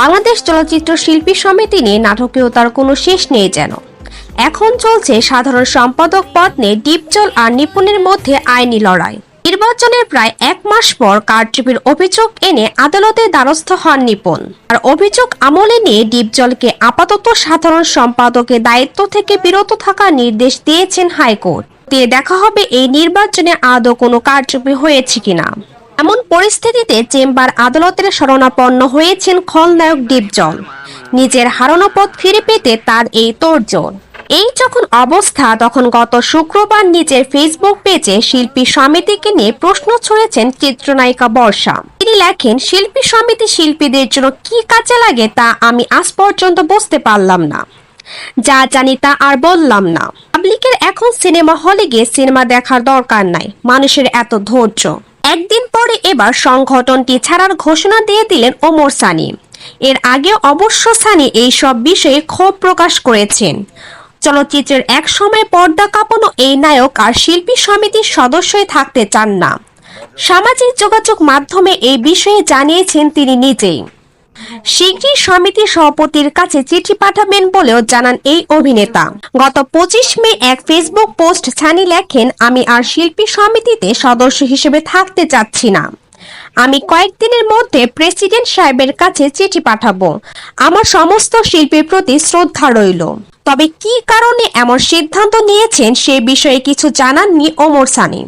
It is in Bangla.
বাংলাদেশ চলচ্চিত্র শিল্পী সমিতি নিয়ে নাটকীয়তার কোনো শেষ নেই যেন। এখন চলছে সাধারণ সম্পাদক পদ নিয়ে ডিপজল আর নিপুণের মধ্যে আইনি লড়াই। নির্বাচনের প্রায় এক মাস পর কারচুপির অভিযোগ এনে আদালতের দ্বারস্থ হন নিপুণ। আর অভিযোগ আমলে নিয়ে ডিপজলকে আপাতত সাধারণ সম্পাদকের দায়িত্ব থেকে বিরত থাকার নির্দেশ দিয়েছেন হাইকোর্ট। দিয়ে দেখা হবে এই নির্বাচনে আদৌ কোনো কারচুপি হয়েছে কিনা। এমন পরিস্থিতিতে চেম্বার আদালতের শরণাপন্ন হয়েছেন খলনায়ক ডিপজল নিজের হারানো পথ ফিরে পেতে তার এই তোড়জোড়। এই যখন অবস্থা, তখন গত শুক্রবার নিজের ফেসবুক পেজে শিল্পী সমিতিকে নিয়ে প্রশ্ন ছড়েছেন চিত্রনায়িকা বর্ষা। তিনি লেখেন, শিল্পী সমিতি শিল্পীদের জন্য কি কাজে লাগে তা আমি আজ পর্যন্ত বুঝতে পারলাম না। যা জানি তা আর বললাম না। পাবলিকের এখন সিনেমা হলে গিয়ে সিনেমা দেখার দরকার নাই। মানুষের এত ধৈর্য। একদিন পরে এবার সংগঠনটি ছাড়ার ঘোষণা দিয়ে দিলেন ওমর সানি। এর আগে অবশ্য সানি এই সব বিষয়ে ক্ষোভ প্রকাশ করেছেন। চলচ্চিত্রের এক সময় পর্দা কাঁপানো এই নায়ক আর শিল্পী সমিতির সদস্যই থাকতে চান না। সামাজিক যোগাযোগ মাধ্যমে এই বিষয়ে জানিয়েছেন তিনি নিজেই। শীঘ্রই সমিতির সভাপতির কাছে চিঠি পাঠাবেন বলেও জানান এই অভিনেতা। গত পঁচিশ মে এক ফেসবুক পোস্ট ছানি লেখেন, আমি আর শিল্পী সমিতিতে সদস্য হিসেবে থাকতে চাচ্ছি না। আমি কয়েকদিনের মধ্যে প্রেসিডেন্ট সাহেবের কাছে চিঠি পাঠাবো। আমার সমস্ত শিল্পীর প্রতি শ্রদ্ধা রইল। তবে কি কারণে এমন সিদ্ধান্ত নিয়েছেন সে বিষয়ে কিছু জানাননি ওমর সানি।